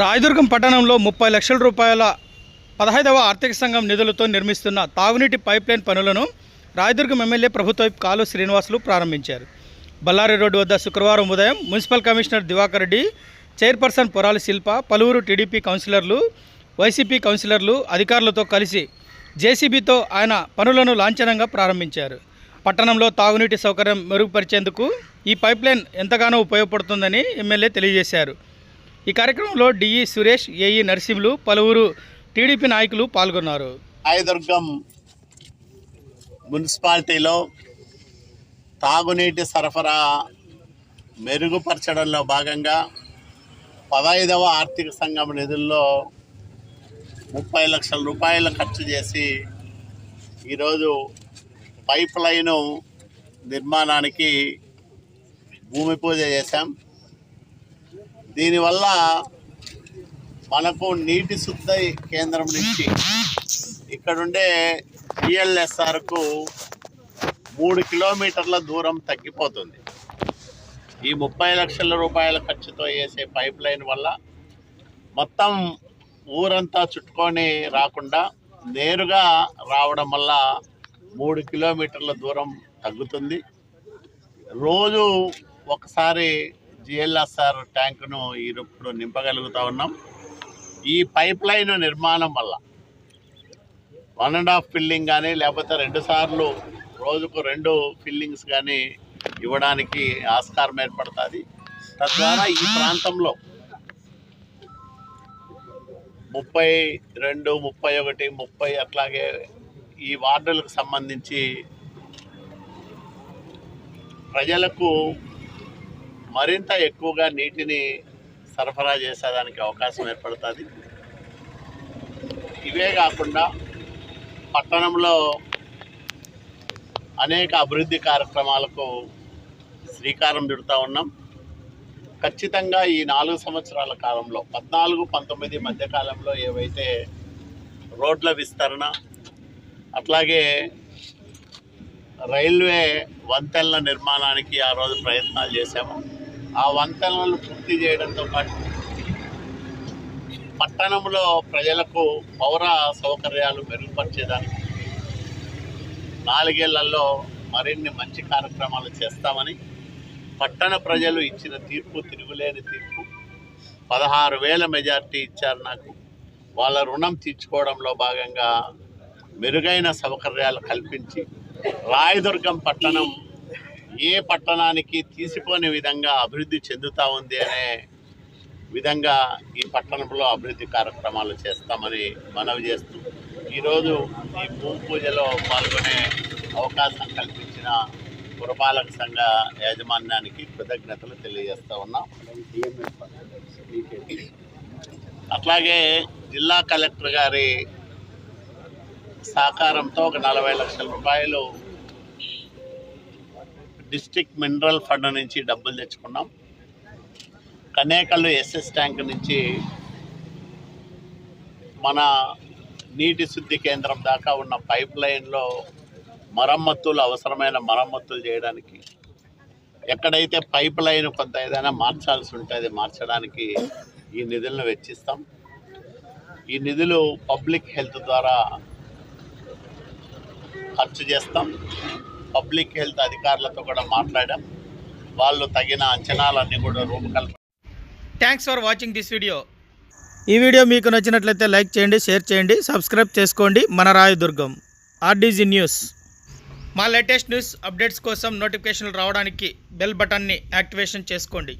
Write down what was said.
రాయదుర్గం పట్టణంలో ముప్పై లక్షల రూపాయల పదహైదవ ఆర్థిక సంఘం నిధులతో నిర్మిస్తున్న తాగునీటి పైప్లైన్ పనులను రాయదుర్గం ఎమ్మెల్యే ప్రభుత్వ కాలు శ్రీనివాసులు ప్రారంభించారు. బళ్ళారి రోడ్డు వద్ద శుక్రవారం ఉదయం municipal commissioner Divakar Reddy chairperson Porali Shilpa పలువురు టీడీపీ కౌన్సిలర్లు వైసీపీ కౌన్సిలర్లు అధికారులతో కలిసి జేసీబీతో ఆయన పనులను లాంఛనంగా ప్రారంభించారు. పట్టణంలో తాగునీటి సౌకర్యం మెరుగుపరిచేందుకు ఈ పైప్లైన్ ఎంతగానో ఉపయోగపడుతుందని ఎమ్మెల్యే తెలియజేశారు. ఈ కార్యక్రమంలో డిఈ సురేష్ ఏఈ నరసింహులు పలువురు టీడీపీ నాయకులు పాల్గొన్నారు. రాయదుర్గం మున్సిపాలిటీలో తాగునీటి సరఫరా మెరుగుపరచడంలో భాగంగా పదహైదవ ఆర్థిక సంఘం నిధుల్లో ముప్పై లక్షల రూపాయలు ఖర్చు చేసి ఈరోజు పైప్ లైను నిర్మాణానికి భూమి పూజ చేశాం. దీనివల్ల మనకు నీటి శుద్ధ కేంద్రం నుంచి ఇక్కడుండే జిఎల్ఎస్ఆర్కు మూడు కిలోమీటర్ల దూరం తగ్గిపోతుంది. ఈ ముప్పై లక్షల రూపాయల ఖర్చుతో వేసే పైప్ లైన్ వల్ల మొత్తం ఊరంతా చుట్టుకొని రాకుండా నేరుగా రావడం వల్ల మూడు కిలోమీటర్ల దూరం తగ్గుతుంది. రోజు ఒకసారి జిఎల్ఎస్ఆర్ ట్యాంకును ఇప్పుడు నింపగలుగుతూ ఉన్నాం. ఈ పైప్ లైన్ నిర్మాణం వల్ల వన్ అండ్ హాఫ్ ఫిల్లింగ్ కానీ లేకపోతే రెండు సార్లు రోజుకు రెండు ఫిల్లింగ్స్ కానీ ఇవ్వడానికి ఆస్కారం ఏర్పడుతుంది. తద్వారా ఈ ప్రాంతంలో ముప్పై రెండు ముప్పై ఒకటి ముప్పై అట్లాగే ఈ వార్డులకు సంబంధించి ప్రజలకు మరింత ఎక్కువగా నీటిని సరఫరా చేసేదానికి అవకాశం ఏర్పడుతుంది. ఇవే కాకుండా పట్టణంలో అనేక అభివృద్ధి కార్యక్రమాలకు శ్రీకారం చుడుతూ ఉన్నాం. ఖచ్చితంగా ఈ నాలుగు సంవత్సరాల కాలంలో పద్నాలుగు పంతొమ్మిది మధ్యకాలంలో ఏవైతే రోడ్ల విస్తరణ అట్లాగే రైల్వే వంతెనల నిర్మాణానికి ఆ రోజు ప్రయత్నాలు చేశాము. ఆ వంతెనలను పూర్తి చేయడంతో పాటు పట్టణంలో ప్రజలకు పౌర సౌకర్యాలు మెరుగుపరిచేదానికి నాలుగేళ్ళలో మరిన్ని మంచి కార్యక్రమాలు చేస్తామని పట్టణ ప్రజలు ఇచ్చిన తీర్పు తిరుగులేని తీర్పు పదహారు వేల మెజార్టీ ఇచ్చారు నాకు. వాళ్ళ రుణం తీర్చుకోవడంలో భాగంగా మెరుగైన సౌకర్యాలు కల్పించి రాయదుర్గం పట్టణం ఏ పట్టణానికి తీసిపోని విధంగా అభివృద్ధి చెందుతూ ఉంది అనే విధంగా ఈ పట్టణంలో అభివృద్ధి కార్యక్రమాలు చేస్తామని మనవి చేస్తూ ఈరోజు ఈ భూమి పూజలో పాల్గొనే అవకాశం కల్పించిన పురపాలక సంఘ యాజమాన్యానికి కృతజ్ఞతలు తెలియజేస్తూ ఉన్నాం. అట్లాగే జిల్లా కలెక్టర్ గారి సహకారంతో ఒక నలభై లక్షల రూపాయలు డిస్ట్రిక్ట్ మినరల్ ఫండ్ నుంచి డబ్బులు తెచ్చుకున్నాం. కనేకల్లు ఎస్ఎస్ ట్యాంక్ నుంచి మన నీటి శుద్ధి కేంద్రం దాకా ఉన్న పైప్ లైన్లో మరమ్మతులు అవసరమైన మరమ్మతులు చేయడానికి ఎక్కడైతే పైప్ లైన్ కొంత ఏదైనా మార్చాల్సి ఉంటుంది మార్చడానికి ఈ నిధులను వెచ్చిస్తాం. ఈ నిధులు పబ్లిక్ హెల్త్ ద్వారా ఖర్చు చేస్తాం. పబ్లిక్ హెల్త్ అధికారులతో కూడా మాట్లాడాం. వాళ్ళు తగిన అంచనాలన్నీ కూడా రూపకల్పన thanks for watching this video ఈ వీడియో మీకు నచ్చినట్లయితే లైక్ చేయండి షేర్ చేయండి సబ్స్క్రైబ్ చేసుకోండి. మన రాయదుర్గం ఆర్డీజీ న్యూస్ మా లేటెస్ట్ న్యూస్ అప్డేట్స్ కోసం నోటిఫికేషన్లు రావడానికి బెల్ బటన్ని యాక్టివేషన్ చేసుకోండి.